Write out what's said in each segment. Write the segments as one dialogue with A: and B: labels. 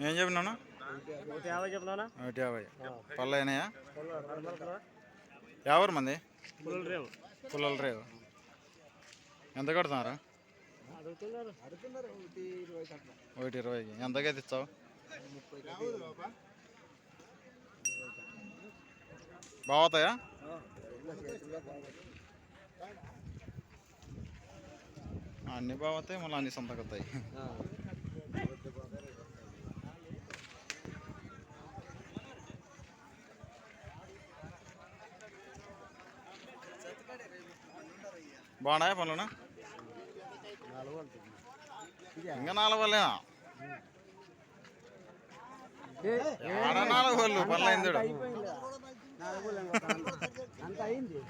A: ఏం చెప్పినా
B: ఒకటి యాభై
A: పళ్ళు అయినాయా
B: పుల్లలు
A: ఎవరు మంది?
B: రేవు
A: పుల్లల రేవు. ఎంత కడుతున్నారు?
B: ఒకటి ఇరవై అట్లా
A: ఒకటి ఇరవైకి. ఎంతకైతే ఇస్తావు? బాగుతాయా? అన్నీ బాగుతాయి మళ్ళీ అన్ని సంతకొస్తాయి బాగున్నాయా పనులునా ఇంకా నాలుగు వాళ్ళేనా ఆడ నాలుగు వాళ్ళు పనులు అయింది
B: అంత అయింది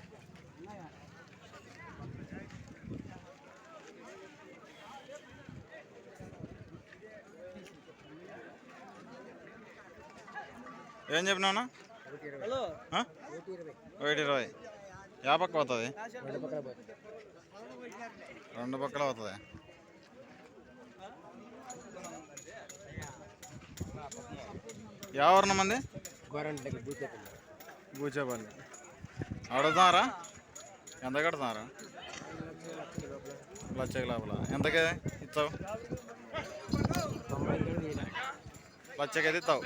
A: ఏం చెప్పినావునా ఆ?
B: ఒకటి ఇరవై.
A: యా పక్క పోతుంది.
B: రెండు
A: పక్కల అవుతుంది ఎవరిన మంది?
B: గోరంట దగ్గర
A: అడుగుతున్నారా? ఎంత కడుతున్నారా? లచ్చకి లోపల. ఎంతకే ఇస్తావు?
B: లచ్చకైతే ఎనిమిది
A: లక్షకైతే ఇస్తావు.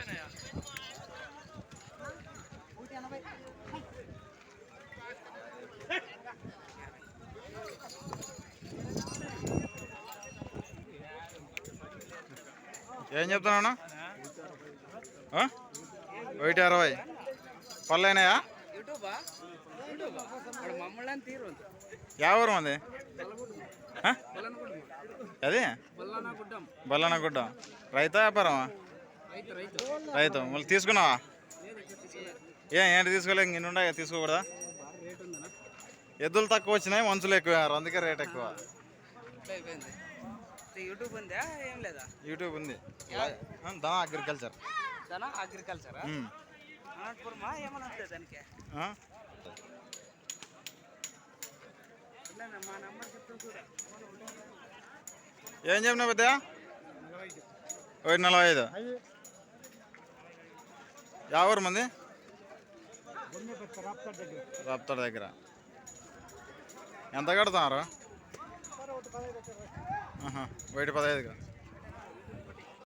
A: ఏం చెప్తున్నాను ఒకటి అరవై. పళ్ళు అయినాయా
B: యూట్యూబా
A: మంది అది?
B: బల్లానా గుడ్డ
A: రైతా వ్యాపారమా?
B: రైతు.
A: మళ్ళీ తీసుకున్నావా? ఏ ఏంటి తీసుకోలే ఇంక ఉండే తీసుకోకూడదా? ఎద్దులు తక్కువ వచ్చినాయి మనుషులు ఎక్కువ అందుకే రేట్ ఎక్కువ.
B: అయిపోయింది యూట్యూబ్ ఉందా? ఏం లేదా?
A: యూట్యూబ్ ఉంది. దా అగ్రికల్చర్
B: దానా అగ్రికల్చరా. అనంతపురమా ఏమన్నా దానికి?
A: ఆ?
B: ఉండండి, మా నెంబర్ చెప్తాను చూడ.
A: ఏం చెప్పినా పెద్ద ఒకటి నలభై ఐదు. ఎవరు మంది రాప్తాడు దగ్గర. ఎంత కడుతున్నారు ఆహా, ఒకటి పదహైదుగా?